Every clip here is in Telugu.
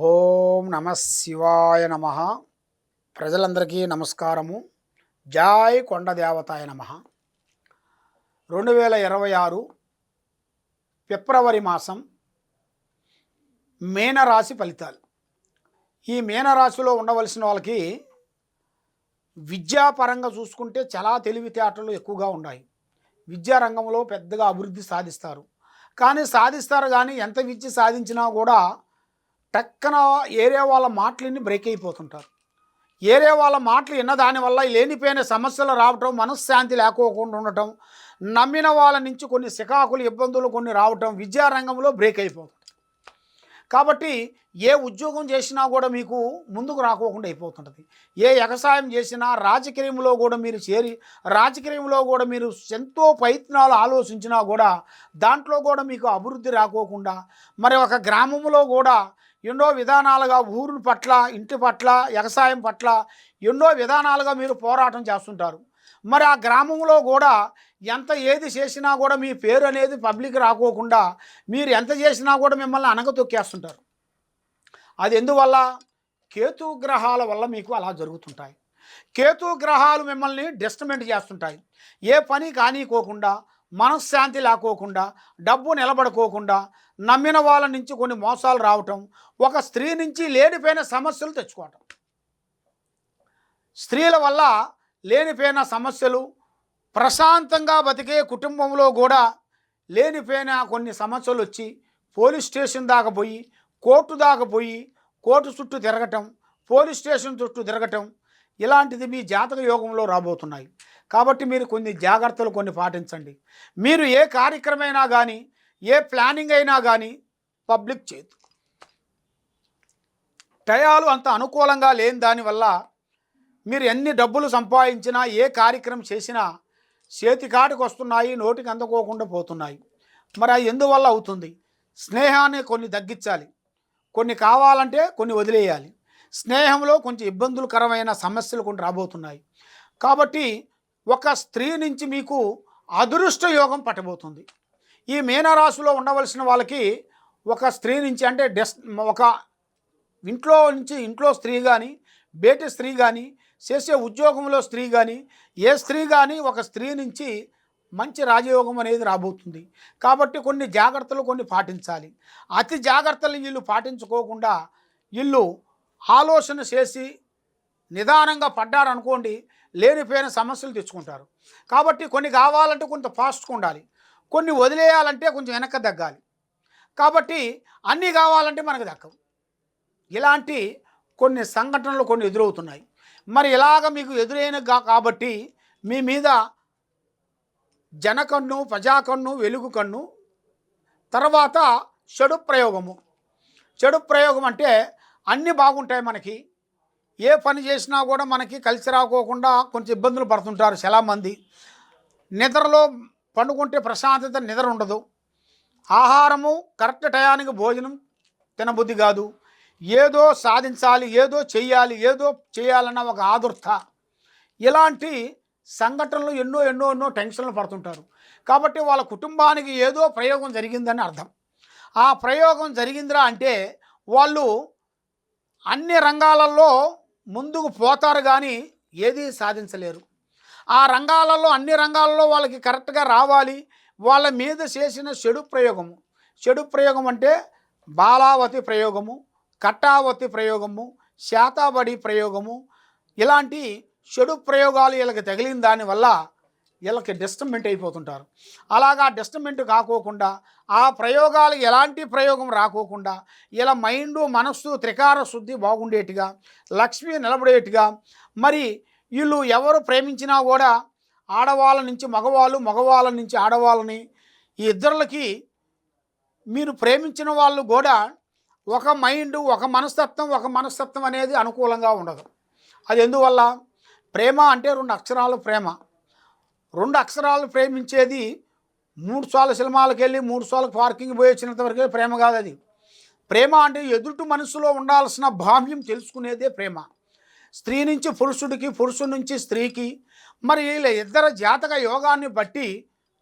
ఓం నమ శివాయ నమ. ప్రజలందరికీ నమస్కారము. జాయ్ కొండ దేవతాయ నమ. రెండు వేల ఇరవై ఆరు ఫిబ్రవరి మాసం మేనరాశి ఫలితాలు. ఈ మేనరాశిలో ఉండవలసిన వాళ్ళకి విద్యాపరంగా చూసుకుంటే చాలా తెలివితేటలు ఎక్కువగా ఉన్నాయి. విద్యారంగంలో పెద్దగా అభివృద్ధి సాధిస్తారు. కానీ సాధిస్తారు కానీ ఎంత విద్య సాధించినా కూడా టక్కన ఏరియా వాళ్ళ మాటలన్నీ బ్రేక్ అయిపోతుంటారు. ఏరియా వాళ్ళ మాటలు విన్న దానివల్ల లేనిపోయిన సమస్యలు రావటం మనశ్శాంతి లేకోకుండా ఉండటం నమ్మిన వాళ్ళ నుంచి కొన్ని సికాకులు ఇబ్బందులు కొన్ని రావటం విద్యారంగంలో బ్రేక్ అయిపోతుంది. కాబట్టి ఏ ఉద్యోగం చేసినా కూడా మీకు ముందుకు రాకోకుండా అయిపోతుంటుంది. ఏ వ్యవసాయం చేసినా రాజకీయంలో కూడా మీరు చేరి రాజకీయంలో కూడా మీరు ఎంతో ప్రయత్నాలు ఆలోచించినా కూడా దాంట్లో కూడా మీకు అభివృద్ధి రాకోకుండా మరి ఒక గ్రామంలో కూడా ఎన్నో విధానాలుగా ఊరు పట్ల ఇంటి పట్ల వ్యవసాయం పట్ల ఎన్నో విధానాలుగా మీరు పోరాటం చేస్తుంటారు. మరి ఆ గ్రామంలో కూడా ఎంత ఏది చేసినా కూడా మీ పేరు అనేది పబ్లిక్ రాకోకుండా మీరు ఎంత చేసినా కూడా మిమ్మల్ని అనగతొక్కేస్తుంటారు అది ఎందువల్ల? కేతు గ్రహాల వల్ల మీకు అలా జరుగుతుంటాయి. కేతు గ్రహాలు మిమ్మల్ని డిస్టర్మెంట్ చేస్తుంటాయి. ఏ పని కానీకోకుండా మనశ్శాంతి లేకోకుండా డబ్బు నిలబడుకోకుండా నమ్మిన వాళ్ళ నుంచి కొన్ని మోసాలు రావటం ఒక స్త్రీ నుంచి లేనిపోయిన సమస్యలు తెచ్చుకోవటం. స్త్రీల వల్ల లేనిపోయిన సమస్యలు ప్రశాంతంగా బతికే కుటుంబంలో కూడా లేనిపోయిన కొన్ని సమస్యలు వచ్చి పోలీస్ స్టేషన్ దాకా పోయి కోర్టు దాకా పోయి కోర్టు చుట్టూ తిరగటం పోలీస్ స్టేషన్ చుట్టూ తిరగటం ఇలాంటిది మీ జాతక యోగంలో రాబోతున్నాయి. కాబట్టి మీరు కొన్ని జాగ్రత్తలు కొన్ని పాటించండి. మీరు ఏ కార్యక్రమైనా కానీ ఏ ప్లానింగ్ అయినా కానీ పబ్లిక్ చేయదు టయాలు అంత అనుకూలంగా లేని దానివల్ల మీరు ఎన్ని డబ్బులు సంపాదించినా ఏ కార్యక్రమం చేసినా చేతికాటికి వస్తున్నాయి నోటికి అందుకోకుండా పోతున్నాయి. మరి అది ఎందువల్ల అవుతుంది? స్నేహాన్ని కొన్ని తగ్గించాలి. కొన్ని కావాలంటే కొన్ని వదిలేయాలి. స్నేహంలో కొంచెం ఇబ్బందులకరమైన సమస్యలు కొన్ని రాబోతున్నాయి. కాబట్టి ఒక స్త్రీ నుంచి మీకు అదృష్ట యోగం పట్టబోతుంది. ఈ మీనరాశిలో ఉండవలసిన వాళ్ళకి ఒక స్త్రీ నుంచి అంటే డెస్ ఒక ఇంట్లో నుంచి ఇంట్లో స్త్రీ కానీ బయట స్త్రీ కానీ చేసే ఉద్యోగంలో స్త్రీ కానీ ఏ స్త్రీ కానీ ఒక స్త్రీ నుంచి మంచి రాజయోగం అనేది రాబోతుంది. కాబట్టి కొన్ని జాగ్రత్తలు కొన్ని పాటించాలి. అతి జాగ్రత్తలు వీళ్ళు పాటించుకోకుండా వీళ్ళు ఆలోచన చేసి నిదానంగా పడ్డారనుకోండి లేనిపోయిన సమస్యలు తెచ్చుకుంటారు. కాబట్టి కొన్ని కావాలంటే కొంత ఫాస్ట్గా ఉండాలి. కొన్ని వదిలేయాలంటే కొంచెం వెనక తగ్గాలి. కాబట్టి అన్నీ కావాలంటే మనకు దక్కవు. ఇలాంటి కొన్ని సంఘటనలు కొన్ని ఎదురవుతున్నాయి. మరి ఇలాగ మీకు ఎదురైన కాబట్టి మీ మీద జనకన్ను ప్రజాకన్ను వెలుగు కన్ను తర్వాత చెడు ప్రయోగము. చెడు ప్రయోగం అంటే అన్నీ బాగుంటాయి మనకి. ఏ పని చేసినా కూడా మనకి కలిసి రాకోకుండా కొంచెం ఇబ్బందులు పడుతుంటారు చాలామంది. నిద్రలో పండుకుంటే ప్రశాంతత నిద్ర ఉండదు. ఆహారము కరెక్ట్ టయానికి భోజనం తినబుద్ధి కాదు. ఏదో సాధించాలి ఏదో చేయాలి ఏదో చేయాలన్న ఒక ఆదుర్త. ఇలాంటి సంఘటనలు ఎన్నో ఎన్నో ఎన్నో టెన్షన్లు పడుతుంటారు. కాబట్టి వాళ్ళ కుటుంబానికి ఏదో ప్రయోగం జరిగిందని అర్థం. ఆ ప్రయోగం జరిగిందిరా అంటే వాళ్ళు అన్ని రంగాలలో ముందుకు పోతారు కానీ ఏదీ సాధించలేరు. ఆ రంగాలలో అన్ని రంగాలలో వాళ్ళకి కరెక్ట్గా రావాలి. వాళ్ళ మీద చేసిన చెడు ప్రయోగము. చెడు ప్రయోగం అంటే బాలావతి ప్రయోగము కట్టావతి ప్రయోగము శాతాబడి ప్రయోగము. ఇలాంటి చెడు ప్రయోగాలు వీళ్ళకి తగిలిన దానివల్ల వీళ్ళకి డిస్టమెంట్ అయిపోతుంటారు. అలాగా డిస్టర్బెంట్ కాకోకుండా ఆ ప్రయోగాలు ఎలాంటి ప్రయోగం రాకోకుండా ఇలా మైండు మనస్సు త్రికార శుద్ధి బాగుండేట్టుగా లక్ష్మి నిలబడేట్టుగా మరి వీళ్ళు ఎవరు ప్రేమించినా కూడా ఆడవాళ్ళ నుంచి మగవాళ్ళు మగవాళ్ళ నుంచి ఆడవాళ్ళని ఈ ఇద్దరులకి మీరు ప్రేమించిన వాళ్ళు కూడా ఒక మైండ్ ఒక మనస్తత్వం ఒక మనస్తత్వం అనేది అనుకూలంగా ఉండదు. అది ఎందువల్ల? ప్రేమ అంటే రెండు అక్షరాలు ప్రేమ. రెండు అక్షరాలు ప్రేమించేది మూడు సార్లు సినిమాలకు వెళ్ళి మూడు సార్లు పార్కింగ్ పోయి వచ్చినంత వరకే ప్రేమ కాదు అది. ప్రేమ అంటే ఎదుటి మనసులో ఉండాల్సిన భావ్యం తెలుసుకునేదే ప్రేమ. స్త్రీ నుంచి పురుషుడికి పురుషుడి నుంచి స్త్రీకి మరి వీళ్ళ ఇద్దరు జాతక యోగాన్ని బట్టి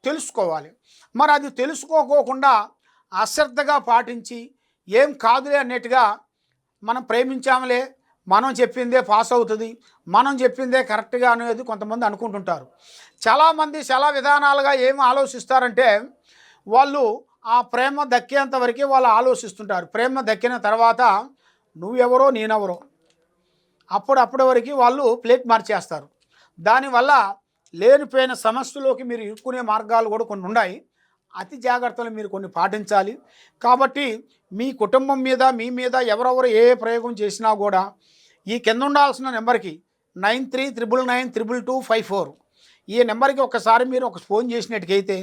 తెలుసుకోవాలి. మరి అది తెలుసుకోకోకుండా అశ్రద్ధగా పాటించి ఏం కాదులే అన్నట్టుగా మనం ప్రేమించాములే మనం చెప్పిందే పాస్ అవుతుంది మనం చెప్పిందే కరెక్ట్గా అనేది కొంతమంది అనుకుంటుంటారు. చాలామంది చాలా విధానాలుగా ఏమి ఆలోచిస్తారంటే వాళ్ళు ఆ ప్రేమ దక్కేంత వరకు వాళ్ళు ఆలోచిస్తుంటారు. ప్రేమ దక్కిన తర్వాత నువ్వెవరో నేనెవరో. అప్పుడప్పటి వరకు వాళ్ళు ప్లేట్ మార్చేస్తారు. దానివల్ల లేనిపోయిన సమస్యలోకి మీరు ఇరుక్కునే మార్గాలు కూడా కొన్ని ఉన్నాయి. అతి జాగ్రత్తలు మీరు కొన్ని పాటించాలి. కాబట్టి మీ కుటుంబం మీద మీ మీద ఎవరెవరు ఏ ప్రయోగం చేసినా కూడా ఈ కింద ఉండాల్సిన నెంబర్కి nine three triple nine triple two five four ఈ నెంబర్కి ఒకసారి మీరు ఒక ఫోన్ చేసినట్టుకైతే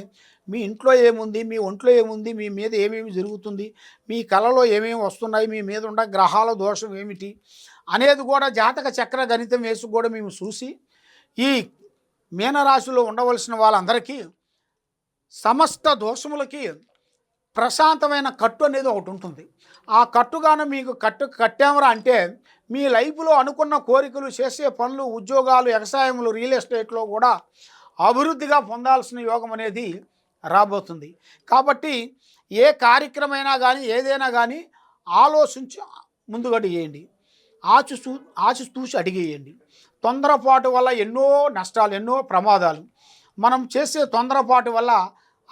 మీ ఇంట్లో ఏముంది మీ ఒంట్లో ఏముంది మీ మీద ఏమేమి జరుగుతుంది మీ కళలో ఏమేమి వస్తున్నాయి మీ మీద ఉన్న గ్రహాల దోషం ఏమిటి అనేది కూడా జాతక చక్ర గణితం వేసి కూడా మేము చూసి ఈ మీనరాశిలో ఉండవలసిన వాళ్ళందరికీ సమస్త దోషములకి ప్రశాంతమైన కట్టు అనేది ఒకటి ఉంటుంది. ఆ కట్టుగాను మీకు కట్టు కట్టామరా అంటే మీ లైఫ్లో అనుకున్న కోరికలు చేసే పనులు ఉద్యోగాలు వ్యవసాయములు రియల్ ఎస్టేట్లో కూడా అభివృద్ధిగా పొందాల్సిన యోగం అనేది రాబోతుంది. కాబట్టి ఏ కార్యక్రమైనా కానీ ఏదైనా కానీ ఆలోచించి ముందుగడి చేయండి. ఆచి చూ అడిగేయండి తొందరపాటు వల్ల ఎన్నో నష్టాలు ఎన్నో ప్రమాదాలు. మనం చేసే తొందరపాటు వల్ల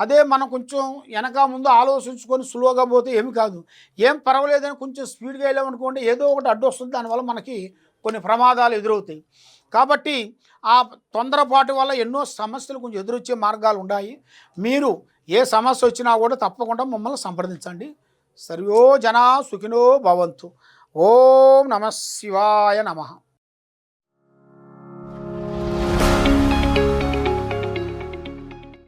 అదే మనం కొంచెం వెనక ముందు ఆలోచించుకొని సులువుగా పోతే ఏమి కాదు. ఏం పర్వాలేదని కొంచెం స్పీడ్గా వెళ్ళామనుకోండి ఏదో ఒకటి అడ్డు వస్తుంది. దానివల్ల మనకి కొన్ని ప్రమాదాలు ఎదురవుతాయి. కాబట్టి ఆ తొందరపాటు వల్ల ఎన్నో సమస్యలు కొంచెం ఎదురొచ్చే మార్గాలు ఉన్నాయి. మీరు ఏ సమస్య వచ్చినా కూడా తప్పకుండా మమ్మల్ని సంప్రదించండి. సర్వో జనా సుఖినో భవంతు. ఓం నమ శివాయ నమః.